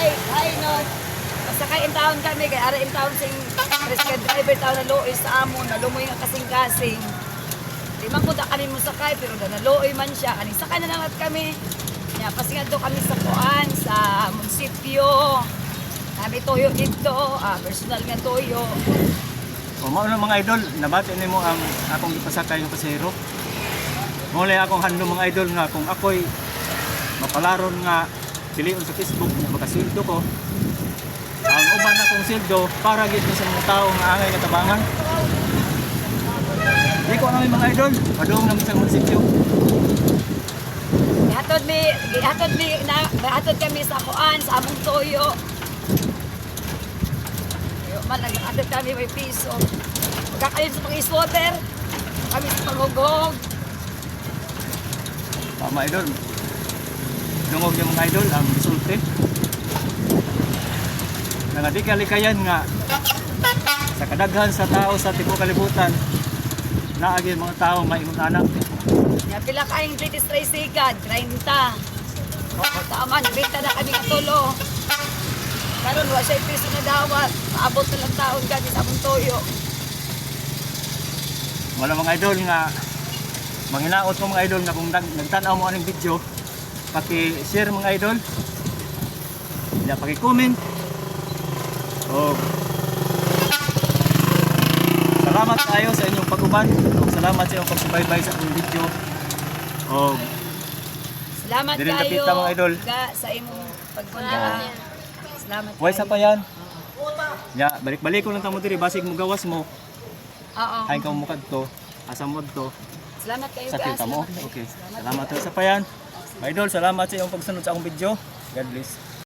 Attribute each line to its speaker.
Speaker 1: Hi, hi no. Masakay in town kami, kaya ara in town sing driver taon na luoy sa amon, nalumoy nga kasing-kasing. Limang punta kami mo sakay, pero na naluoy man siya. Kaning sakay na kami. Do kami sa Kuan, sa munisipyo. Kami toyo dito, ah, personal nga toyo.
Speaker 2: O na mga idol, nabati nimo ang akong ipasakay nga pasahero. Muli akong handlo mga idol nga kung ako'y mapalaron nga piliun sa Facebook nga makasildo ko. Ang uban akong sildo para gid sa mga tao nga angay nga tabangan. Di ko namin mga idol, padung namin sa munisipyo.
Speaker 1: Ihatod mi, ihatod mi, na, ihatod kami sa Kuan, sa among toyo. Yo, man, nag-hatod kami may piso. Magkakalim sa pang-iswater. Kami sa panghugog.
Speaker 2: Mga idol, dungog yung mga idol ang resulte. Nangadikalikaya nga sa kadaghan sa tao sa tibuok kalibutan naagi mga tao maingon anak.
Speaker 1: Nga pila kayong latest tricycle, 30. O, tama, nabenta na kami tulo. Karon wa siya piso na dawat. Maabot na lang taon kami sa toyo.
Speaker 2: Wala mga idol nga manghinaot mo mga idol nga kung nag nagtanaw mo aning video paki-share mga idol. Ya paki-comment. O Salamat kayo sa inyong pag-uban. O, Salamat sa inyong pagsubaybay sa akong video. O
Speaker 1: Salamat
Speaker 2: Dili
Speaker 1: kayo
Speaker 2: napita, mga idol.
Speaker 1: Ga, sa imong pagpunta. Salamat
Speaker 2: Huwag sa
Speaker 1: kayo.
Speaker 2: payan. Ya, balik-balik ko lang tamo diri basig mo gawas mo.
Speaker 1: Oo.
Speaker 2: Kain ka mo kadto. Asa mo to?
Speaker 1: Salamat kayo
Speaker 2: Sa kita mo.
Speaker 1: Salamat.
Speaker 2: Okay. Salamat sa payan. Mga idol, salamat sa iyong pagsunod sa akong video. God bless.